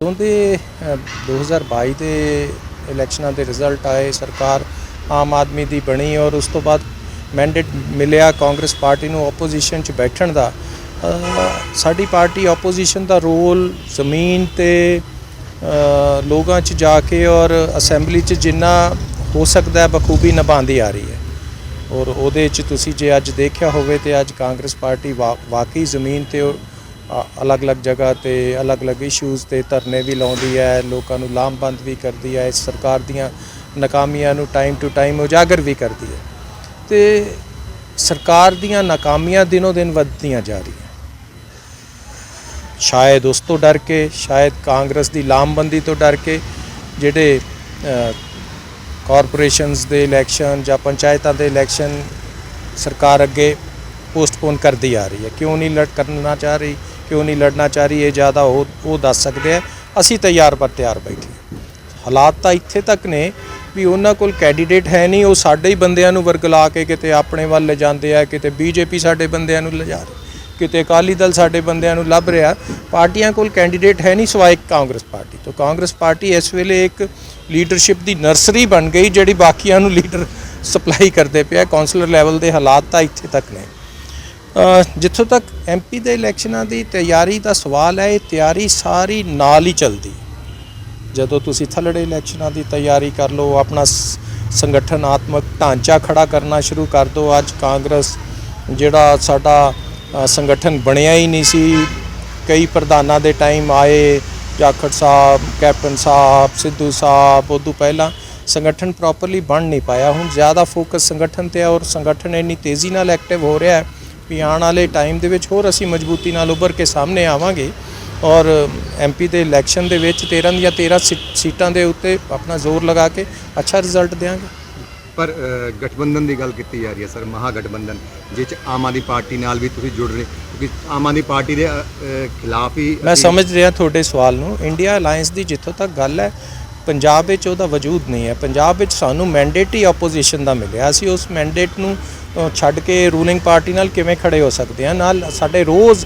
ਜਦੋਂ ਦੇ ਅ, 2022 ਦੇ ਇਲੈਕਸ਼ਨਾਂ ਦੇ ਰਿਜ਼ਲਟ ਆਏ ਸਰਕਾਰ ਆਮ ਆਦਮੀ ਦੀ ਬਣੀ ਔਰ ਉਸ ਤੋਂ ਬਾਅਦ ਮੈਂਡੇਟ ਮਿਲਿਆ ਕਾਂਗਰਸ ਪਾਰਟੀ ਨੂੰ ਆਪੋਜੀਸ਼ਨ 'ਚ ਬੈਠਣ ਦਾ। ਸਾਡੀ ਪਾਰਟੀ ਆਪੋਜੀਸ਼ਨ ਦਾ ਰੋਲ ਜ਼ਮੀਨ ਤੇ ਲੋਕਾਂ 'ਚ ਜਾ ਕੇ ਔਰ ਅਸੈਂਬਲੀ 'ਚ ਜਿੰਨਾ ਹੋ ਸਕਦਾ ਹੈ ਬਖੂਬੀ ਨਿਭਾਉਂਦੀ ਆ ਰਹੀ ਹੈ। ਔਰ ਉਹਦੇ 'ਚ ਤੁਸੀਂ ਜੇ ਅੱਜ ਦੇਖਿਆ ਹੋਵੇ ਤੇ ਅੱਜ ਕਾਂਗਰਸ ਪਾਰਟੀ ਵਾ- ਵਾਕਈ ਜ਼ਮੀਨ ਤੇ ਅਲੱਗ-ਅਲੱਗ ਜਗ੍ਹਾ ਤੇ ਅਲੱਗ-ਅਲੱਗ ਇਸ਼ੂਜ਼ ਤੇ ਧਰਨੇ ਵੀ ਲਾਉਂਦੀ ਹੈ ਲੋਕਾਂ ਨੂੰ ਲਾਮਬੰਦ ਵੀ ਕਰਦੀ ਹੈ ਇਸ ਸਰਕਾਰ ਦੀਆਂ ਨਾਕਾਮੀਆਂ ਨੂੰ ਟਾਈਮ ਟੂ ਟਾਈਮ ਉਜਾਗਰ ਵੀ ਕਰਦੀ ਹੈ। ਤੇ ਸਰਕਾਰ ਦੀਆਂ ਨਾਕਾਮੀਆਂ ਦਿਨੋ ਦਿਨ ਵੱਧਦੀਆਂ ਜਾ ਰਹੀਆਂ। ਸ਼ਾਇਦ ਉਸ ਤੋਂ ਡਰ ਕੇ ਸ਼ਾਇਦ ਕਾਂਗਰਸ ਦੀ ਲਾਮਬੰਦੀ ਤੋਂ ਡਰ ਕੇ ਜਿਹੜੇ ਅ, ਕਾਰਪੋਰੇਸ਼ਨਸ ਦੇ ਇਲੈਕਸ਼ਨ ਜਾਂ ਪੰਚਾਇਤਾਂ ਦੇ ਇਲੈਕਸ਼ਨ ਸਰਕਾਰ ਅੱਗੇ ਪੋਸਟਪੋਨ ਕਰਦੀ ਆ ਰਹੀ ਹੈ। ਕਿਉਂ ਨਹੀਂ ਲੜ ਕਰਨਾ ਚਾਹ ਰਹੀ? ਕਿਉਂ ਨਹੀਂ ਲੜਨਾ ਚਾਹ ਰਹੀ ਇਹ ਜ਼ਿਆਦਾ ਉਹ ਉਹ ਦੱਸ ਸਕਦੇ ਆ। ਅਸੀਂ ਤਿਆਰ ਪਰ ਤਿਆਰ ਬੈਠੇ ਹਾਲਾਤ ਤਾਂ ਇੱਥੇ ਤੱਕ ਨੇ ਵੀ ਉਹਨਾਂ ਕੋਲ ਕੈਂਡੀਡੇਟ ਹੈ ਨਹੀਂ, ਉਹ ਸਾਡੇ ਹੀ ਬੰਦਿਆਂ ਨੂੰ ਵਰਗਲਾ ਕੇ ਕਿਤੇ ਆਪਣੇ ਵੱਲ ਲੈ ਜਾਂਦੇ ਆ, ਕਿਤੇ ਬੀਜੇਪੀ ਸਾਡੇ ਬੰਦਿਆਂ ਨੂੰ ਲਿਜਾ ਰਹੀ। ਕਿਤੇ ਅਕਾਲੀ ਦਲ ਸਾਡੇ ਬੰਦਿਆਂ ਨੂੰ ਲੱਭ ਰਿਹਾ। ਪਾਰਟੀਆਂ ਕੋਲ ਕੈਂਡੀਡੇਟ ਹੈ ਨਹੀਂ, ਸਿਵਾਏ ਕਾਂਗਰਸ ਪਾਰਟੀ ਤੋਂ। ਕਾਂਗਰਸ ਪਾਰਟੀ ਇਸ ਵੇਲੇ ਇੱਕ ਲੀਡਰਸ਼ਿਪ ਦੀ ਨਰਸਰੀ ਬਣ ਗਈ, ਜਿਹੜੀ ਬਾਕੀਆਂ ਨੂੰ ਲੀਡਰ ਸਪਲਾਈ ਕਰਦੇ ਪਿਆ। ਕਾਉਂਸਲਰ ਲੈਵਲ ਦੇ ਹਾਲਾਤ ਤਾਂ ਇੱਥੇ ਤੱਕ ਨੇ। ਜਿੱਥੋਂ ਤੱਕ ਐਮਪੀ ਦੇ ਇਲੈਕਸ਼ਨਾਂ ਦੀ ਤਿਆਰੀ ਦਾ ਸਵਾਲ ਹੈ, ਇਹ ਤਿਆਰੀ ਸਾਰੀ ਨਾਲ ਹੀ ਚੱਲਦੀ ਜਦੋਂ ਤੁਸੀਂ ਥੱਲੜੇ ਇਲੈਕਸ਼ਨਾਂ ਦੀ ਤਿਆਰੀ ਕਰ ਲਓ, ਆਪਣਾ ਸੰਗਠਨਾਤਮਕ ਢਾਂਚਾ ਖੜਾ ਕਰਨਾ ਸ਼ੁਰੂ ਕਰ ਦਿਓ ਅੱਜ ਕਾਂਗਰਸ ਜਿਹੜਾ ਸਾਡਾ ਸੰਗਠਨ ਬਣਿਆ ਹੀ ਨਹੀਂ ਸੀ। ਕਈ ਪ੍ਰਧਾਨਾਂ ਦੇ ਟਾਈਮ ਆਏ, ਜਾਖੜ ਸਾਹਿਬ, ਕੈਪਟਨ ਸਾਹਿਬ, ਸਿੱਧੂ ਸਾਹਿਬ, ਉਦੋਂ ਪਹਿਲਾਂ ਸੰਗਠਨ ਪ੍ਰੋਪਰਲੀ ਬਣ ਨਹੀਂ ਪਾਇਆ। ਹੁਣ ਜ਼ਿਆਦਾ ਫੋਕਸ ਸੰਗਠਨ ਤੇ ਹੈ ਔਰ ਸੰਗਠਨ ਇੰਨੀ ਤੇਜ਼ੀ ਨਾਲ ਐਕਟਿਵ ਹੋ ਰਿਹਾ ਹੈ ਵੀ ਆਉਣ ਵਾਲੇ ਟਾਈਮ ਦੇ ਵਿੱਚ ਹੋਰ ਅਸੀਂ ਮਜ਼ਬੂਤੀ ਨਾਲ ਉੱਭਰ ਕੇ ਸਾਹਮਣੇ ਆਵਾਂਗੇ ਔਰ ਐਮਪੀ ਦੇ ਇਲੈਕਸ਼ਨ ਦੇ ਵਿੱਚ 13 ਦੀਆਂ 13 ਸੀ- ਸੀਟਾਂ ਦੇ ਉੱਤੇ ਆਪਣਾ ਜ਼ੋਰ ਲਗਾ ਕੇ ਅੱਛਾ ਰਿਜ਼ਲਟ ਦੇਵਾਂਗੇ ਪਰ ਗਠਬੰਧਨ ਦੀ ਗੱਲ ਕੀਤੀ ਜਾ ਰਹੀ ਹੈ ਸਰ ਮਹਾ ਗਠਬੰਧਨ ਜਿਸ 'ਚ ਆਮ ਆਦਮੀ ਪਾਰਟੀ ਨਾਲ ਵੀ ਤੁਸੀਂ ਜੁੜ ਰਹੇ ਕਿਉਂਕਿ ਆਮ ਆਦਮੀ ਪਾਰਟੀ ਦੇ ਖਿਲਾਫ ਹੀ ਮੈਂ ਸਮਝ ਰਿਹਾ ਤੁਹਾਡੇ ਸਵਾਲ ਨੂੰ। ਇੰਡੀਆ ਅਲਾਈਅੰਸ ਦੀ ਜਿੱਥੋਂ ਤੱਕ ਗੱਲ ਹੈ ਪੰਜਾਬ ਵਿੱਚ ਉਹਦਾ ਵਜੂਦ ਨਹੀਂ ਹੈ। ਪੰਜਾਬ ਵਿੱਚ ਸਾਨੂੰ ਮੈਂਡੇਟ ਹੀ ਆਪੋਜੀਸ਼ਨ ਦਾ ਮਿਲਿਆ। ਅਸੀਂ ਉਸ ਮੈਂਡੇਟ ਨੂੰ ਛੱਡ ਕੇ ਰੂਲਿੰਗ ਪਾਰਟੀ ਨਾਲ ਕਿਵੇਂ ਖੜੇ ਹੋ ਸਕਦੇ ਹਾਂ? ਨਾਲ ਸਾਡੇ ਰੋਜ਼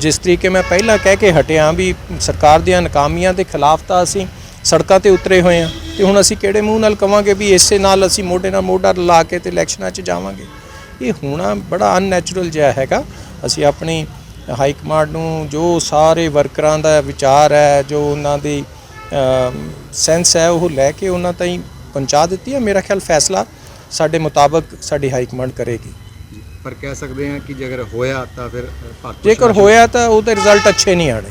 ਜਿਸ ਤਰੀਕੇ ਮੈਂ ਪਹਿਲਾਂ ਕਹਿ ਕੇ ਹਟਿਆ ਵੀ ਸਰਕਾਰ ਦੀਆਂ ਨਾਕਾਮੀਆਂ ਦੇ ਖਿਲਾਫ ਤਾਂ ਅਸੀਂ ਸੜਕਾਂ ਤੇ ਉਤਰੇ ਹੋਏ ਹਾਂ ਤੇ ਹੁਣ ਅਸੀਂ ਕਿਹੜੇ ਮੂੰਹ ਨਾਲ ਕਵਾਂਗੇ ਵੀ ਇਸੇ ਨਾਲ ਅਸੀਂ ਮੋਢੇ ਨਾਲ ਮੋਢਾ ਲਾ ਕੇ ਤੇ ਇਲੈਕਸ਼ਨਾਂ 'ਚ ਜਾਵਾਂਗੇ? ਇਹ ਹੋਣਾ ਬੜਾ ਅਨਨੈਚੁਰਲ ਜਿਹਾ ਹੈਗਾ। ਅਸੀਂ ਆਪਣੀ ਹਾਈ ਕਮਾਂਡ ਨੂੰ ਜੋ ਸਾਰੇ ਵਰਕਰਾਂ ਦਾ ਵਿਚਾਰ ਹੈ, ਜੋ ਉਹਨਾਂ ਦੀ ਸੈਂਸ ਹੈ ਉਹ ਲੈ ਕੇ ਉਹਨਾਂ ਤਾਈਂ ਪਹੁੰਚਾ ਦਿੱਤੀ ਹੈ। ਮੇਰਾ ਖਿਆਲ ਫੈਸਲਾ ਸਾਡੇ ਮੁਤਾਬਕ ਸਾਡੀ ਹਾਈ ਕਮਾਂਡ ਕਰੇਗੀ। ਪਰ ਕਹਿ ਸਕਦੇ ਹਾਂ ਕਿ ਜੇਕਰ ਹੋਇਆ ਤਾਂ ਫਿਰ ਜੇਕਰ ਹੋਇਆ ਤਾਂ ਉਹਦੇ ਰਿਜ਼ਲਟ ਅੱਛੇ ਨਹੀਂ ਆਣੇ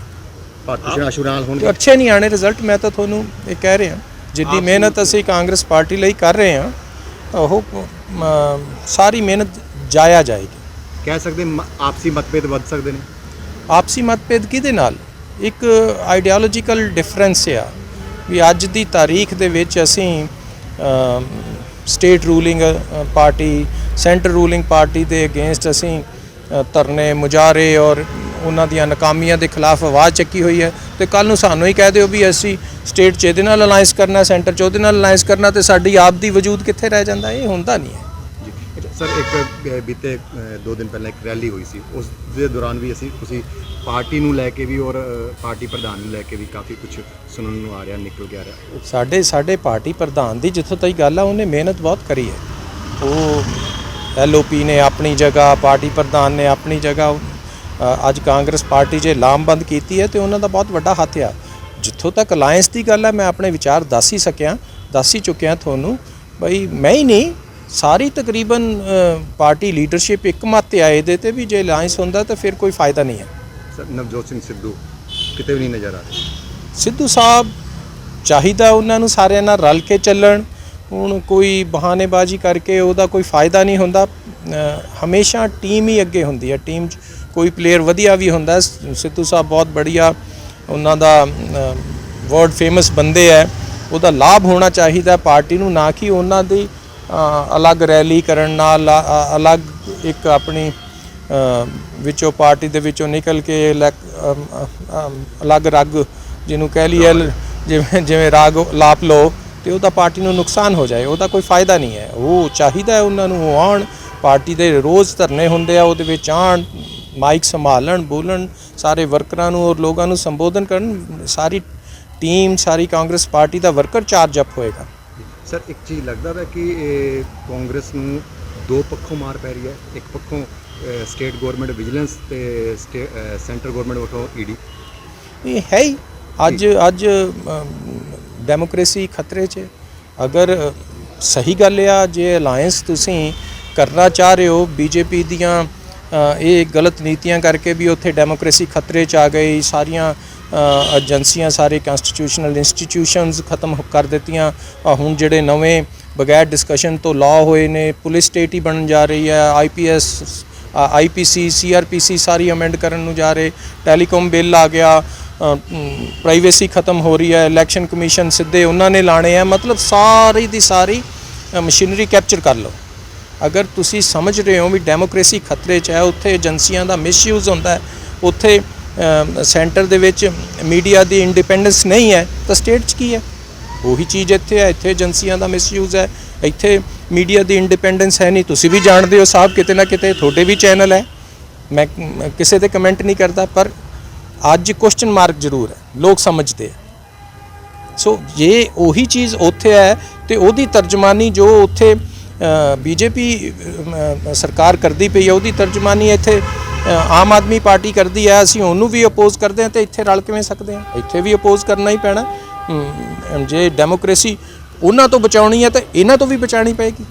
ਭੂਸ਼ਣ ਅਸ਼ੁਰਾਲ ਤੇ ਹੋਣਗੇ। ਅੱਛੇ ਨਹੀਂ ਆਣੇ ਰਿਜ਼ਲਟ ਮੈਂ ਤਾਂ ਤੁਹਾਨੂੰ ਇਹ ਕਹਿ ਰਿਹਾ। ਜਿੱਦੀ ਮਿਹਨਤ ਅਸੀਂ ਕਾਂਗਰਸ ਪਾਰਟੀ ਲਈ ਕਰ ਰਹੇ ਹਾਂ ਉਹ ਸਾਰੀ ਮਿਹਨਤ ਜਾਇਆ ਜਾਏਗੀ। ਕਹਿ ਸਕਦੇ ਆਪਸੀ ਮਤਭੇਦ ਵੱਧ ਸਕਦੇ ਨੇ। ਆਪਸੀ ਮਤਭੇਦ ਕਿਹਦੇ ਨਾਲ? ਇੱਕ ਆਈਡੀਓਲੋਜੀਕਲ ਡਿਫਰੈਂਸ ਆ ਵੀ ਅੱਜ ਦੀ ਤਾਰੀਖ ਦੇ ਵਿੱਚ ਅਸੀਂ state ruling party centre ruling party ਦੇ ਅਗੇਂਸਟ ਅਸੀਂ ਧਰਨੇ ਮੁਜ਼ਾਹਰੇ ਔਰ ਉਹਨਾਂ ਦੀਆਂ ਨਾਕਾਮੀਆਂ ਦੇ ਖਿਲਾਫ ਆਵਾਜ਼ ਚੱਕੀ ਹੋਈ ਹੈ। ਤੇ ਕੱਲ ਨੂੰ ਸਾਨੂੰ ਹੀ ਕਹਿ ਦਿਓ ਵੀ ਅਸੀਂ ਸਟੇਟ 'ਚ ਇਹਦੇ ਨਾਲ ਅਲਾਈਅੰਸ ਕਰਨਾ ਸੈਂਟਰ 'ਚ ਉਹਦੇ ਨਾਲ ਅਲਾਈਅੰਸ ਕਰਨਾ ਤੇ ਸਾਡੀ ਆਪ ਦੀ ਵਜੂਦ ਕਿੱਥੇ ਰਹਿ ਜਾਂਦਾ? ਇਹ ਹੁੰਦਾ ਨਹੀਂ ਹੈ। ਸਰ ਇੱਕ ਬੀਤੇ ਅ, ਦੋ ਦਿਨ ਪਹਿਲਾਂ ਇੱਕ ਰੈਲੀ ਹੋਈ ਸੀ। ਉਸ ਦੇ ਦੌਰਾਨ ਵੀ ਅਸੀਂ ਤੁਸੀਂ ਪਾਰਟੀ ਨੂੰ ਲੈ ਕੇ ਵੀ ਔਰ ਪਾਰਟੀ ਪ੍ਰਧਾਨ ਨੂੰ ਲੈ ਕੇ ਵੀ ਕਾਫੀ ਕੁਝ ਸੁਣਨ ਨੂੰ ਆ ਰਿਹਾ ਨਿਕਲ ਕੇ ਆ ਰਿਹਾ। ਸਾਡੇ ਸਾਡੇ ਪਾਰਟੀ ਪ੍ਰਧਾਨ ਦੀ ਜਿੱਥੋਂ ਤੱਕ ਗੱਲ ਆ ਉਹਨੇ ਮਿਹਨਤ ਬਹੁਤ ਕਰੀ ਹੈ। ਉਹ ਐਲਓਪੀ ਨੇ ਆਪਣੀ ਜਗ੍ਹਾ ਪਾਰਟੀ ਪ੍ਰਧਾਨ ਨੇ ਆਪਣੀ ਜਗ੍ਹਾ ਅੱਜ ਕਾਂਗਰਸ ਪਾਰਟੀ ਜੇ ਲਾਮਬੰਦ ਕੀਤੀ ਹੈ ਤੇ ਉਹਨਾਂ ਦਾ ਬਹੁਤ ਵੱਡਾ ਹੱਥ ਆ। ਜਿੱਥੋਂ ਤੱਕ ਅਲਾਈਅੰਸ ਦੀ ਗੱਲ ਹੈ ਮੈਂ ਆਪਣੇ ਵਿਚਾਰ ਦੱਸ ਹੀ ਸਕਿਆ ਦੱਸ ਹੀ ਚੁੱਕਿਆ ਤੁਹਾਨੂੰ ਬਈ ਮੈਂ ਹੀ ਨਹੀਂ ਸਾਰੀ ਤਕਰੀਬਨ ਪਾਰਟੀ ਲੀਡਰਸ਼ਿਪ ਇੱਕ ਮਤ ਆ ਇਹਦੇ ਤੇ ਵੀ ਜੇ ਅਲਾਈਅੰਸ ਹੁੰਦਾ ਤਾਂ ਫਿਰ ਕੋਈ ਫਾਇਦਾ ਨਹੀਂ ਹੈ। ਸਰ ਨਵਜੋਤ ਸਿੰਘ ਸਿੱਧੂ ਕਿਤੇ ਵੀ ਨਹੀਂ ਨਜ਼ਰ ਆ ਰਹੇ। ਸਿੱਧੂ ਸਾਹਿਬ ਚਾਹੀਦਾ ਉਹਨਾਂ ਨੂੰ ਸਾਰਿਆਂ ਨਾਲ ਰਲ ਕੇ ਚੱਲਣ ਹੁਣ ਕੋਈ ਬਹਾਨੇਬਾਜ਼ੀ ਕਰਕੇ ਉਹਦਾ ਕੋਈ ਫਾਇਦਾ ਨਹੀਂ ਹੁੰਦਾ। ਹਮੇਸ਼ਾ ਟੀਮ ਹੀ ਅੱਗੇ ਹੁੰਦੀ ਹੈ ਟੀਮ 'ਚ ਕੋਈ ਪਲੇਅਰ ਵਧੀਆ ਵੀ ਹੁੰਦਾ। ਸਿੱਧੂ ਸਾਹਿਬ ਬਹੁਤ ਬੜੀਆ ਉਹਨਾਂ ਦਾ ਵਰਲਡ ਫੇਮਸ ਬੰਦੇ ਹੈ। ਉਹਦਾ ਲਾਭ ਹੋਣਾ ਚਾਹੀਦਾ ਪਾਰਟੀ ਨੂੰ ਨਾ ਕਿ ਉਹਨਾਂ ਦੀ ਅਲੱਗ ਰੈਲੀ ਕਰਨ ਨਾਲ ਅਲੱਗ ਇੱਕ ਆਪਣੀ ਵਿੱਚੋਂ ਪਾਰਟੀ ਦੇ ਵਿੱਚੋਂ ਨਿਕਲ ਕੇ ਅਲੱਗ ਰਗ ਜਿਹਨੂੰ ਕਹਿ ਲਈਏ ਲ- ਜਿਵੇਂ ਜਿਵੇਂ ਰਾਗ ਲਾਪ ਲਓ ਤੇ ਉਹਦਾ ਪਾਰਟੀ ਨੂੰ ਨੁਕਸਾਨ ਹੋ ਜਾਏ ਉਹਦਾ ਕੋਈ ਫਾਇਦਾ ਨਹੀਂ ਹੈ। ਉਹ ਚਾਹੀਦਾ ਹੈ ਉਹਨਾਂ ਨੂੰ ਆਉਣ ਪਾਰਟੀ ਦੇ ਰੋਜ਼ ਧਰਨੇ ਹੁੰਦੇ ਆ ਉਹਦੇ ਵਿੱਚ ਆਉਣ ਮਾਈਕ ਸੰਭਾਲਣ ਬੋਲਣ ਸਾਰੇ ਵਰਕਰਾਂ ਨੂੰ ਔਰ ਲੋਕਾਂ ਨੂੰ ਸੰਬੋਧਨ ਕਰਨ ਸਾਰੀ ਟੀਮ ਸਾਰੀ ਕਾਂਗਰਸ ਪਾਰਟੀ ਦਾ ਵਰਕਰ ਚਾਰਜ ਅਪ ਹੋਏਗਾ। ਸਰ ਇੱਕ ਚੀਜ਼ ਲੱਗਦਾ ਹੈ ਕਿ ਇਹ ਕਾਂਗਰਸ ਨੂੰ ਦੋ ਪੱਖੋਂ ਮਾਰ ਪੈ ਰਹੀ ਹੈ। ਇੱਕ ਪੱਖੋਂ ਸਟੇਟ ਗਵਰਨਮੈਂਟ ਵਿਜੀਲੈਂਸ ਤੇ ਸੈਂਟਰ ਗਵਰਨਮੈਂਟ ਵੱਲੋਂ ਈਡੀ। ਇਹ ਹੈ ਹੀ। ਅੱਜ ਅੱਜ ਡੈਮੋਕ੍ਰੇਸੀ ਖਤਰੇ 'ਚ ਹੈ। ਅਗਰ ਸਹੀ ਗੱਲ ਆ ਜੇ ਅਲਾਈਅੰਸ ਤੁਸੀਂ ਕਰਨਾ ਚਾਹ ਰਹੇ ਹੋ ਬੀਜੇਪੀ ਦੀਆਂ ਇਹ ਗਲਤ ਨੀਤੀਆਂ ਕਰਕੇ ਵੀ ਉੱਥੇ ਡੈਮੋਕ੍ਰੇਸੀ ਖਤਰੇ 'ਚ ਆ ਗਈ ਸਾਰੀਆਂ ਏਜੰਸੀਆਂ ਸਾਰੇ ਕਨਸਟੀਟਿਊਸ਼ਨਲ ਇੰਸਟੀਟਿਊਸ਼ਨਸ ਖਤਮ ਕਰ ਦਿੱਤੀਆਂ। ਹੁਣ ਜਿਹੜੇ ਨਵੇਂ ਬਗੈਰ ਡਿਸਕਸ਼ਨ ਤੋਂ ਲਾਅ ਹੋਏ ਨੇ, ਪੁਲਿਸ ਸਟੇਟ ਹੀ ਬਣਨ ਜਾ ਰਹੀ ਹੈ ਆਈਪੀਐਸ ਆਈਪੀਸੀ ਸੀਆਰਪੀਸੀ ਸਾਰੀ ਅਮੈਂਡ ਕਰਨ ਨੂੰ ਜਾ ਰਹੇ। ਟੈਲੀਕਾਮ ਬਿੱਲ ਆ ਗਿਆ ਪ੍ਰਾਈਵੇਸੀ ਖਤਮ ਹੋ ਰਹੀ ਹੈ ਇਲੈਕਸ਼ਨ ਕਮਿਸ਼ਨ ਸਿੱਧੇ ਉਹਨਾਂ ਨੇ ਲਾਣੇ ਆ। ਮਤਲਬ ਸਾਰੀ ਦੀ ਸਾਰੀ ਮਸ਼ੀਨਰੀ ਕੈਪਚਰ ਕਰ ਲਓ। ਅਗਰ ਤੁਸੀਂ ਸਮਝ ਰਹੇ ਹੋ ਵੀ ਡੈਮੋਕ੍ਰੇਸੀ ਖਤਰੇ 'ਚ ਹੈ, ਉੱਥੇ ਏਜੰਸੀਆਂ ਦਾ ਮਿਸਯੂਜ਼ ਹੁੰਦਾ ਹੈ, ਉੱਥੇ ਸੈਂਟਰ ਦੇ ਵਿੱਚ ਮੀਡੀਆ ਦੀ ਇੰਡੀਪੈਂਡੈਂਸ ਨਹੀਂ ਹੈ, ਤਾਂ ਸਟੇਟ 'ਚ ਕੀ ਹੈ? ਉਹੀ ਚੀਜ਼ ਇੱਥੇ ਹੈ, ਇੱਥੇ ਏਜੰਸੀਆਂ ਦਾ ਮਿਸਯੂਜ਼ ਹੈ, ਇੱਥੇ ਮੀਡੀਆ ਦੀ ਇੰਡੀਪੈਂਡੈਂਸ ਹੈ ਨਹੀਂ। ਤੁਸੀਂ ਵੀ ਜਾਣਦੇ ਹੋ ਸਾਹਿਬ ਕਿਤੇ ਨਾ ਕਿਤੇ ਤੁਹਾਡੇ ਵੀ ਚੈਨਲ ਹੈ। ਮੈਂ ਕਿਸੇ ਤੇ ਕਮੈਂਟ ਨਹੀਂ ਕਰਦਾ, ਪਰ ਅੱਜ ਕੁਐਸਚਨ ਮਾਰਕ ਜ਼ਰੂਰ ਹੈ, ਲੋਕ ਸਮਝਦੇ ਆ। ਸੋ ਜੇ ਉਹੀ ਚੀਜ਼ ਉੱਥੇ ਹੈ, ਤੇ ਉਹਦੀ ਤਰਜਮਾਨੀ ਜੋ ਉੱਥੇ ਬੀਜੇਪੀ ਸਰਕਾਰ ਕਰਦੀ ਪਈ ਹੈ, ਉਹਦੀ ਤਰਜਮਾਨੀ ਇੱਥੇ ਆਮ ਆਦਮੀ ਪਾਰਟੀ ਕਰਦੀ ਹੈ ਅਸੀਂ ਉਹਨੂੰ ਵੀ ਅਪੋਜ਼ ਕਰਦੇ ਹਾਂ ਤੇ ਇੱਥੇ ਰਲ ਕਿਵੇਂ ਸਕਦੇ ਹਾਂ? ਇੱਥੇ ਵੀ ਅਪੋਜ਼ ਕਰਨਾ ਹੀ ਪੈਣਾ। ਜੇ ਡੈਮੋਕ੍ਰੇਸੀ ਉਹਨਾਂ ਤੋਂ ਬਚਾਉਣੀ ਹੈ ਤਾਂ ਇਹਨਾਂ ਤੋਂ ਵੀ ਬਚਾਉਣੀ ਪਏਗੀ।